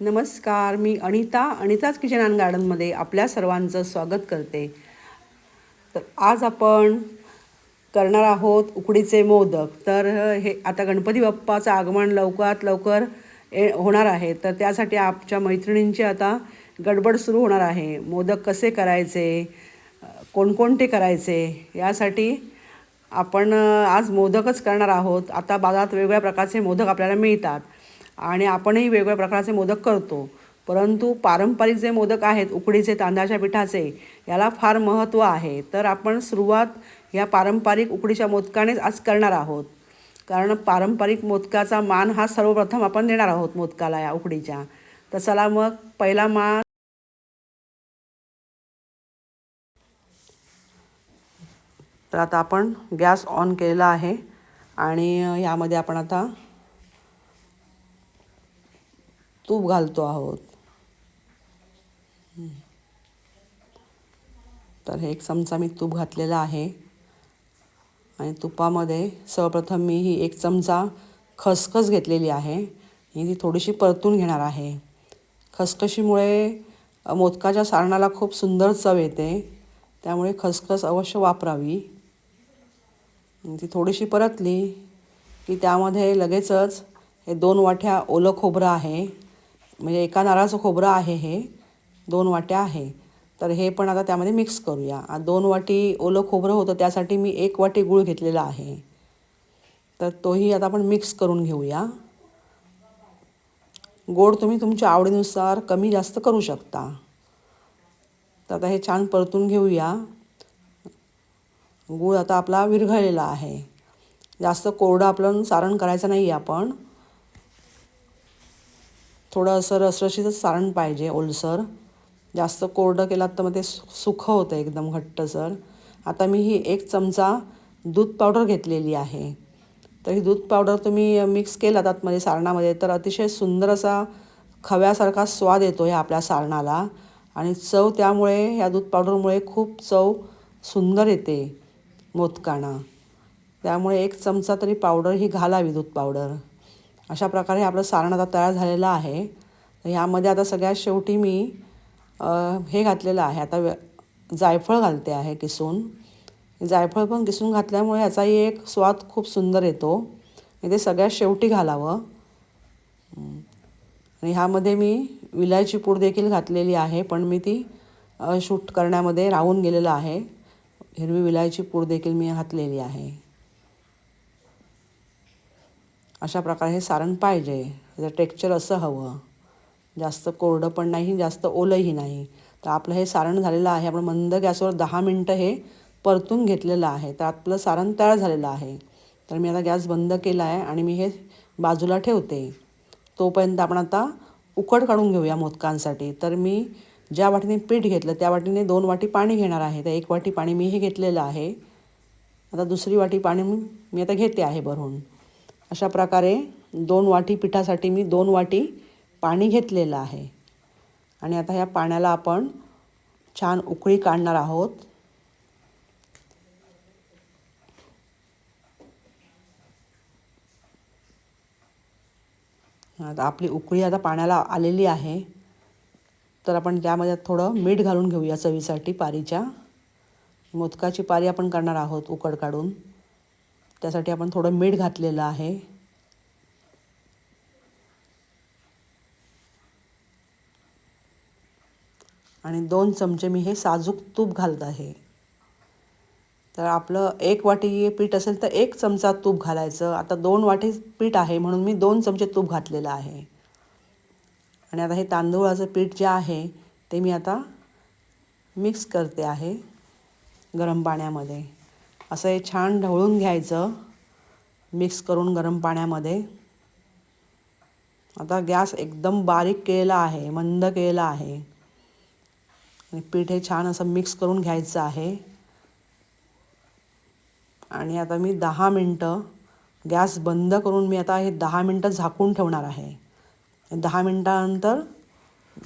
नमस्कार मी अनिता अनिताच किचन अँड गार्डनमध्ये आपल्या सर्वांचं स्वागत करते. तर आज आपण करणार आहोत उकडीचे मोदक. तर हे आता गणपती बाप्पाचं आगमन लवकरात लवकर ए होणार आहे. तर त्यासाठी आमच्या मैत्रिणींची आता गडबड सुरू होणार आहे. मोदक कसे करायचे कोणकोणते करायचे यासाठी आपण आज मोदकच करणार आहोत. आता बाजारात वेगवेगळ्या प्रकारचे मोदक आपल्याला मिळतात. आणि आपणही वेगवेगळ्या प्रकारचे मोदक करतो. परंतु पारंपरिक जे मोदक आहेत उकडीचे तांदळाच्या पिठाचे याला फार महत्त्व आहे. तर आपण सुरुवात या पारंपरिक उकडीच्या मोदकानेच आज करणार आहोत. कारण पारंपरिक मोदकाचा मान हा सर्वप्रथम आपण देणार आहोत मोदकाला या उकडीच्या. तर चला मग पहिला मान तर आता आपण गॅस ऑन केलेला आहे आणि यामध्ये आपण आता तूप घालतो आहोत. तर हे एक चमचा मी तूप घातलेला आहे. आणि तुपामध्ये सर्वप्रथम मी ही एक चमचा खसखस घेतलेली आहे. ही ती थोडीशी परतून घेणार आहे. खसखशीमुळे मोदकाच्या सारणाला खूप सुंदर चव येते. त्यामुळे खसखस अवश्य वापरावी. ती थोडीशी परतली की त्यामध्ये लगेचच हे दोन वाट्या ओलं खोबरं आहे. म्हणजे एका नारळाचं खोबरं आहे हे दोन वाट्या आहे. तर हे पण आता त्यामध्ये मिक्स करूया. दोन वाटी ओलं खोबरं होतं त्यासाठी मी एक वाटी गूळ घेतलेला आहे. तर तोही आता आपण मिक्स करून घेऊया. गोड तुम्ही तुमच्या आवडीनुसार कमी जास्त करू शकता. तर आता हे छान परतून घेऊया. गूळ आता आपला विरघळलेला आहे. जास्त कोरडं आपलं सारण करायचं नाही आहे आपण. थोडं असं रसरशीचं सारण पाहिजे ओलसर. जास्त कोरडं केलात तर मग ते सु सुखं होतं एकदम घट्टसर आता मी ही एक चमचा दूध पावडर घेतलेली आहे. तर ही दूध पावडर तुम्ही मिक्स केलात आतमध्ये सारणामध्ये तर अतिशय सुंदर असा खव्यासारखा स्वाद येतो ह्या आपल्या सारणाला. आणि चव त्यामुळे ह्या दूध पावडरमुळे खूप चव सुंदर येते मोदकांना. त्यामुळे एक चमचा तरी पावडर ही घालावी दूध पावडर. अशा प्रकारे आपलं सारण आता तयार झालेलं आहे. तर ह्यामध्ये आता सगळ्यात शेवटी मी हे घातलेलं आहे. आता जायफळ घालते आहे किसून. जायफळ पण किसून घातल्यामुळे याचाही एक स्वाद खूप सुंदर येतो. मी ते सगळ्यात शेवटी घालावं. आणि ह्यामध्ये मी विलायची पूड देखील घातलेली आहे पण मी ती शूट करण्यामध्ये राहून गेलेलं आहे. हिरवी विलायची पूड देखील मी घातलेली आहे. अशा प्रकारे हे सारण पाहिजे. त्याचं टेक्स्चर असं हवं. जास्त कोरडं पण नाही जास्त ओलंही नाही. तर आपलं हे सारण झालेलं आहे. आपण मंद गॅसवर दहा मिनटं हे परतून घेतलेलं आहे. तर आपलं सारण तयार झालेलं आहे. तर मी आता गॅस बंद केला आहे आणि मी हे बाजूला ठेवते. तोपर्यंत आपण आता उकड काढून घेऊया मोदकांसाठी. तर मी ज्या वाटीने पीठ घेतलं त्या वाटीने दोन वाटी पाणी घेणार आहे. तर एक वाटी पाणी मीही घेतलेलं आहे. आता दुसरी वाटी पाणी मी आता घेते आहे भरून. अशा प्रकारे दोन वाटी पिठासाठी मी दोन वाटी पाणी घेतलेलं आहे. आणि आता ह्या पाण्याला आपण छान उकळी काढणार आहोत. आता आपली उकळी आता पाण्याला आलेली आहे. तर आपण त्यामध्ये थोडं मीठ घालून घेऊया चवीसाठी पारीच्या. मोदकाची पारी आपण करणार आहोत उकड काढून. त्यासाठी आपण थोडं मीठ घातलेलं आहे. आणि दोन चमचे मी हे साजूक तूप घालत आहे. तर आपलं एक वाटी पीठ असेल तर एक चमचा तूप घालायचं. आता दोन वाटी पीठ आहे म्हणून मी दोन चमचे तूप घातलेलं आहे. आणि आता हे तांदूळाचं पीठ जे आहे ते मी आता मिक्स करते आहे गरम पाण्यामध्ये. असं हे छान ढवळून घ्यायचं मिक्स करून गरम पाण्यामध्ये. आता गॅस एकदम बारीक केलेला आहे मंद केलेला आहे. आणि पीठ हे छान असं मिक्स करून घ्यायचं आहे. आणि आता मी दहा मिनटं गॅस बंद करून मी आता हे दहा मिनटं झाकून ठेवणार आहे. दहा मिनटानंतर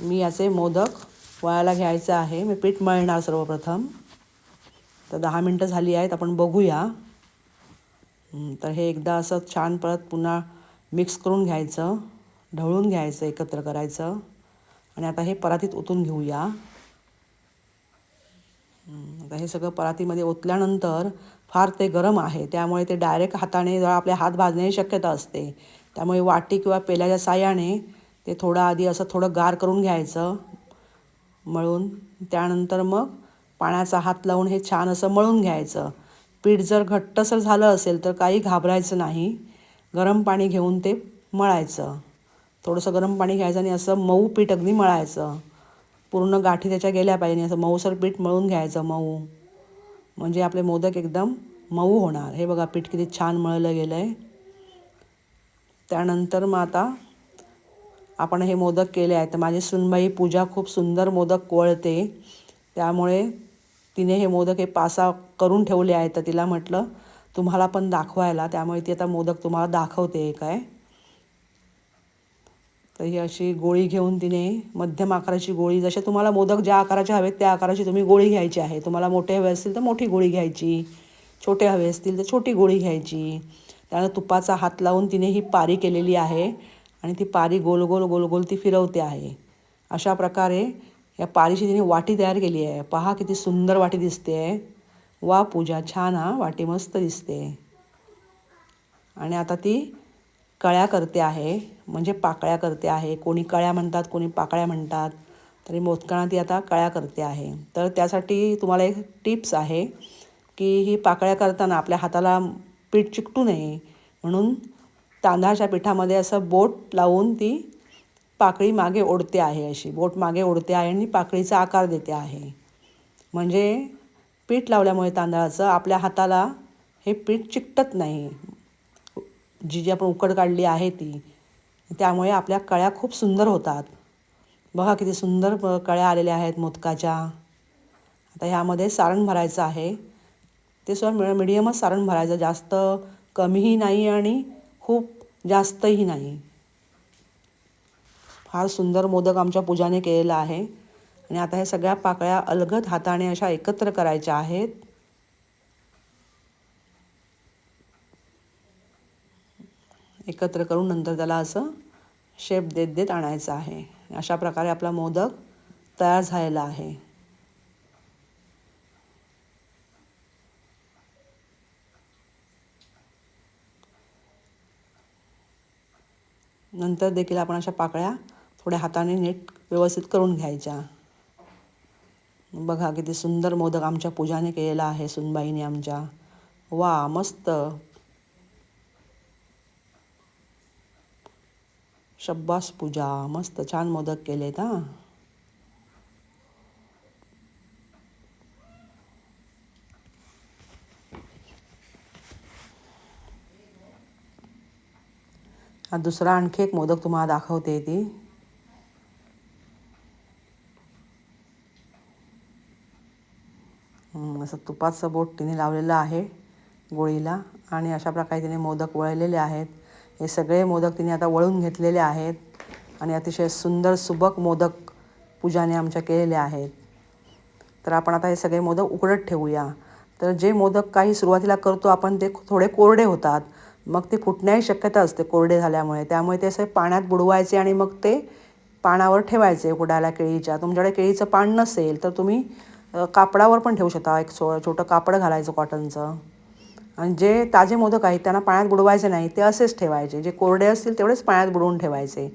मी याचे मोदक वळायला घ्यायचे आहे. मी पीठ मळणार सर्वप्रथम. तर दहा मिनटं झाली आहेत आपण बघूया. तर हे एकदा असं छान परत पुन्हा मिक्स करून घ्यायचं ढवळून घ्यायचं एकत्र करायचं. आणि आता हे परातीत ओतून घेऊया. आता हे सगळं परातीमध्ये ओतल्यानंतर फार ते गरम आहे त्यामुळे ते डायरेक्ट हाताने जरा आपले हात भाजण्याची शक्यता असते. त्यामुळे वाटी किंवा पेल्याच्या साह्याने ते थोडं आधी असं थोडं गार करून घ्यायचं मळून. त्यानंतर मग पाण्याचा हात लावून हे छान असं मळून घ्यायचं. पीठ जर घट्टसर झालं असेल तर काही घाबरायचं नाही. गरम पाणी घेऊन ते मळायचं. थोडंसं गरम पाणी घ्यायचं आणि असं मऊ पीठ अगदी मळायचं. पूर्ण गाठी त्याच्या गेल्या पाहिजे असं मऊसर पीठ मळून घ्यायचं मऊ. म्हणजे आपले मोदक एकदम मऊ होणार. हे बघा पीठ किती छान मळलं गेलं आहे त्यानंतर मग आता आपण हे मोदक केले आहेत. तर माझी सुनबाई पूजा खूप सुंदर मोदक कोळते. त्यामुळे तिने हे मोदक हे पासा करून ठेवले आहेत तर तिला म्हटलं तुम्हाला पण दाखवायला. त्यामुळे ती आता मोदक तुम्हाला दाखवते काय. तर ही अशी गोळी घेऊन तिने मध्यम आकाराची गोळी जसे तुम्हाला मोदक ज्या आकाराचे हवेत त्या आकाराची तुम्ही गोळी घ्यायची आहे. तुम्हाला मोठे हवे असतील तर मोठी गोळी घ्यायची छोटे हवे असतील तर छोटी गोळी घ्यायची. त्यानंतर तुपाचा हात लावून तिने ही पारी केलेली आहे आणि ती पारी गोल गोल गोल गोल ती फिरवते आहे. अशा प्रकारे या पारीची तिने वाटी तयार केली आहे. पहा किती सुंदर वाटी दिसते आहे. वा पूजा छान हा वाटी मस्त दिसते आणि आता ती कळ्या करते आहे म्हणजे पाकळ्या करते आहे. कोणी कळ्या म्हणतात कोणी पाकळ्या म्हणतात. तरी मोदकांना ती आता कळ्या करते आहे. तर त्यासाठी तुम्हाला एक टिप्स आहे की ही पाकळ्या करताना आपल्या हाताला पीठ चिकटू नये. म्हणून तांदळाच्या पिठामध्ये असं बोट लावून ती पाकळी मागे ओढते आहे अशी. बोट मागे ओढते आहे आणि पाकळीचा आकार देते आहे. म्हणजे पीठ लावल्यामुळे तांदळाचं आपल्या हाताला हे पीठ चिकटत नाही. जी जी आपण उकड काढली आहे ती त्यामुळे आपल्या कळ्या खूप सुंदर होतात. बघा किती सुंदर कळ्या आलेल्या आहेत मोदकाच्या. आता ह्यामध्ये सारण भरायचं आहे. ते सुद्धा मिळ मिडियमच सारण भरायचं. जास्त कमीही नाही आणि खूप जास्तही नाही. फार सुंदर मोदक आमच्या पूजाने केलेला आहे. आणि आता हे सगळ्या पाकळ्या अलगद हाताने अशा एकत्र करायच्या आहेत. एकत्र करून नंतर त्याला असं शेप देत देत आणायचं आहे. अशा प्रकारे आपला मोदक तयार झालेला आहे. नंतर देखील आपण अशा पाकळ्या थोड्या हाताने नीट व्यवस्थित करून घ्यायच्या. बघा किती सुंदर मोदक आमच्या पूजाने केलेला आहे सुनबाईने आमच्या. वा मस्त. शब्बास पूजा मस्त छान मोदक केलेत हां. हा दुसरा आणखी एक मोदक तुम्हाला दाखवते ती हं, असं तुपाचं बोट तिने लावलेलं आहे गोळीला आणि अशा प्रकारे तिने मोदक वळलेले आहेत. हे सगळे मोदक तिने आता वळून घेतलेले आहेत आणि अतिशय सुंदर सुबक मोदक पूजाने आमच्या केलेले आहेत. तर आपण आता हे सगळे मोदक उकडत ठेवूया. तर जे मोदक काही सुरुवातीला करतो आपण ते थोडे कोरडे होतात. मग ते फुटण्याची शक्यता असते कोरडे झाल्यामुळे. त्यामुळे ते असे पाण्यात बुडवायचे आणि मग ते पानावर ठेवायचे उकडायला केळीच्या. तुमच्याकडे केळीचं पान नसेल तर तुम्ही कापडावर पण ठेवू शकता. एक सो छोटं कापड घालायचं कॉटनचं आणि जे ताजे मोदक आहेत त्यांना पाण्यात बुडवायचे नाही ते असेच ठेवायचे. जे कोरडे असतील तेवढेच पाण्यात बुडवून ठेवायचे.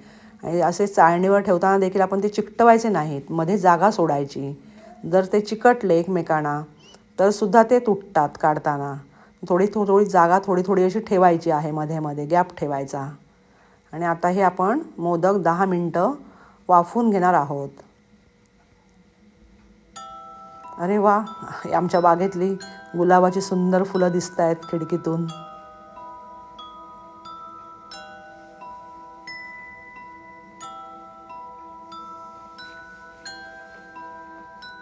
आणि असे चाळणीवर ठेवताना देखील आपण ते चिकटवायचे नाहीत. मध्ये जागा सोडायची. जर ते चिकटले एकमेकांना तर सुद्धा ते तुटतात काढताना. थोडी थो थोडी जागा थोडी थोडी अशी ठेवायची आहे मध्ये मध्ये. गॅप ठेवायचा. आणि आता हे आपण मोदक दहा मिनटं वाफून घेणार आहोत. अरे वा आमच्या बागेतली गुलाबाची सुंदर फुलं दिसत आहेत खिडकीतून.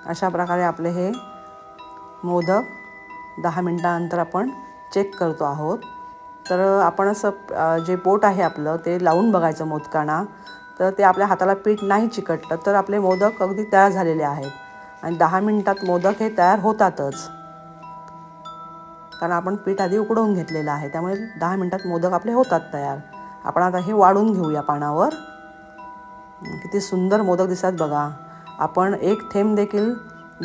अशा प्रकारे आपले हे मोदक दहा मिनटानंतर आपण चेक करतो आहोत. तर आपण असं जे पोट आहे आपलं ते लावून बघायचं मोदकांना. तर ते आपल्या हाताला पीठ नाही चिकटलं तर आपले मोदक अगदी तयार झालेले आहेत. आणि दहा मिनटात मोदक हे तयार होतातच. कारण आपण पीठ आधी उकडवून घेतलेलं आहे त्यामुळे दहा मिनटात मोदक आपले होतात तयार. आपण आता हे वाढून घेऊया पानावर. किती सुंदर मोदक दिसतात बघा. आपण एक थेंब देखील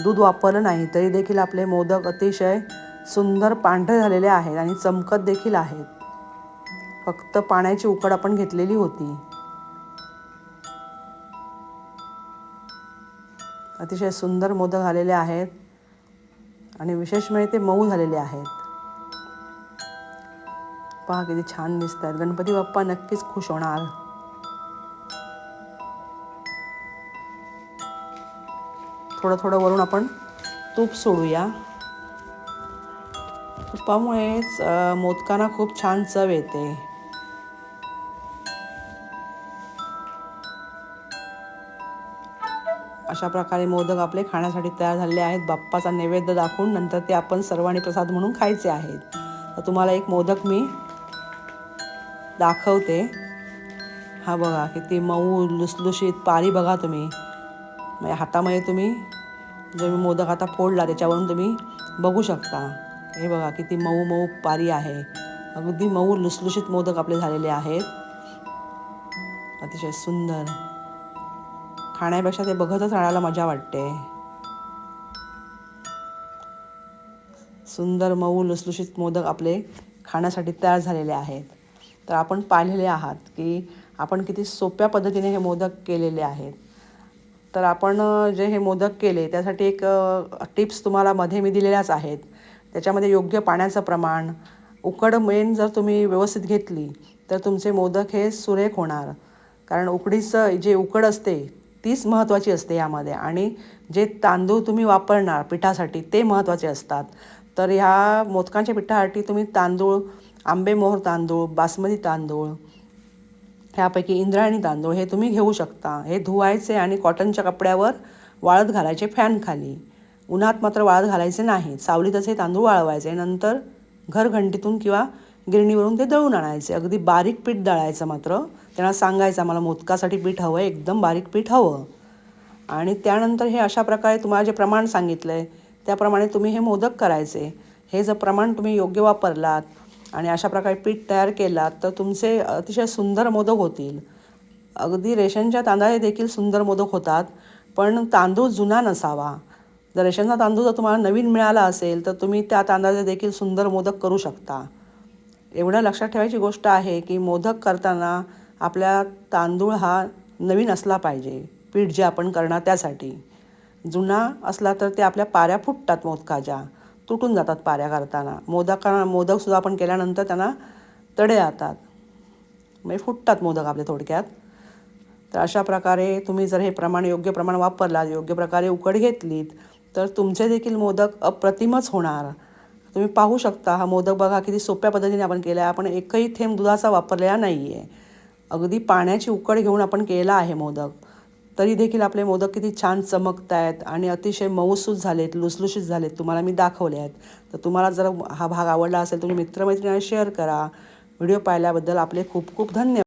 दूध वापरलं नाही तरी देखील आपले मोदक अतिशय सुंदर पांढरे झालेले आहेत आणि चमकत देखील आहेत. फक्त पाण्याची उकड आपण घेतलेली होती. अतिशय सुंदर मोदक आलेले आहेत. आणि विशेष म्हणजे ते मऊ झालेले आहेत. पहा किती छान दिसत आहेत गणपती बाप्पा नक्कीच खुश होणार. थोडं थोडं वरून आपण तूप सोडूया. तुपामुळेच मोदकांना खूप छान चव येते. अशा प्रकारे मोदक आपले खाण्यासाठी तयार झालेले आहेत. बाप्पाचा नैवेद्य दाखवून नंतर ते आपण सर्वांनी प्रसाद म्हणून खायचे आहेत. तर तुम्हाला एक मोदक मी दाखवते. हा बघा किती मऊ लुसलुशीत पारी बघा तुम्ही. म्हणजे हातामध्ये तुम्ही जो मी मोदक आता फोडला त्याच्यावरून तुम्ही बघू शकता. हे बघा किती मऊ मऊ पारी आहे. अगदी मऊ लुसलुशीत मोदक आपले झालेले आहेत. अतिशय सुंदर. खाण्यापेक्षा ते बघतच राहायला मजा वाटते. सुंदर मऊ लुसलुशीत मोदक आपले खाण्यासाठी तयार झालेले आहेत. तर आपण पाहिलेले आहात की आपण किती सोप्या पद्धतीने हे मोदक केलेले आहेत. तर आपण जे हे मोदक केले त्यासाठी एक टिप्स तुम्हाला मध्ये मी दिलेल्याच आहेत. त्याच्यामध्ये योग्य पाण्याचं प्रमाण उकड मेन जर तुम्ही व्यवस्थित घेतली तर तुमचे मोदक हे सुरेख होणार. कारण उकडीचं जे उकड असते तीच महत्त्वाची असते यामध्ये. आणि जे तांदूळ तुम्ही वापरणार पिठासाठी ते महत्त्वाचे असतात. तर ह्या मोदकांच्या पिठासाठी तुम्ही तांदूळ आंबेमोहर तांदूळ बासमती तांदूळ ह्यापैकी इंद्रायणी तांदूळ हे तुम्ही घेऊ शकता. हे धुवायचे आणि कॉटनच्या कपड्यावर वाळत घालायचे फॅनखाली उन्हात मात्र वाळत घालायचे नाही. सावलीतच हे तांदूळ वाळवायचे. नंतर घरघंटीतून किंवा गिरणीवरून ते दळून आणायचे. अगदी बारीक पीठ दळायचं मात्र. त्यांना सांगायचं आम्हाला मोदकासाठी पीठ हवं आहे एकदम बारीक पीठ हवं. आणि त्यानंतर हे अशा प्रकारे तुम्हाला जे प्रमाण सांगितलं आहे त्याप्रमाणे तुम्ही हे मोदक करायचे. हे जर प्रमाण तुम्ही योग्य वापरलात आणि अशा प्रकारे पीठ तयार केलात तर तुमचे अतिशय सुंदर मोदक होतील. अगदी रेशनच्या तांदळाचे देखील सुंदर मोदक होतात पण तांदूळ जुना नसावा. जर रेशनचा तांदूळ जर तुम्हाला नवीन मिळाला असेल तर तुम्ही त्या तांदळाचे देखील सुंदर मोदक करू शकता. एवढं लक्षात ठेवायची गोष्ट आहे की मोदक करताना आपल्या तांदूळ हा नवीन असला पाहिजे पीठ जे आपण करणार त्यासाठी. जुना असला तर ते आपल्या पाऱ्या फुटतात मोदकाच्या तुटून जातात पाऱ्या करताना. मोदका मोदकसुद्धा आपण केल्यानंतर त्यांना तडे जातात. म्हणजे फुटतात मोदक आपले थोडक्यात. तर अशा प्रकारे तुम्ही जर हे प्रमाण योग्य प्रमाण वापरलात योग्य प्रकारे उकड घेतलीत तर तुमचे देखील मोदक अप्रतिमच होणार. तुम्ही पाहू शकता हा मोदक बघा किती सोप्या पद्धतीने आपण केला आहे आपण एकही थेंब दुधाचा वापरलेला नाही आहे अगदी पाण्याची उकड घेऊन आपण केला आहे मोदक. तरी देखील आपले मोदक किती छान चमकत आहेत आणि अतिशय मऊसूत झालेत लुसलुशीत झालेत. तुम्हाला मी दाखवले आहेत. तर तुम्हाला जर हा भाग आवडला असेल तुम्ही मित्रमैत्रिणींना शेअर करा. व्हिडिओ पाहिल्याबद्दल आपले खूप खूप धन्यवाद.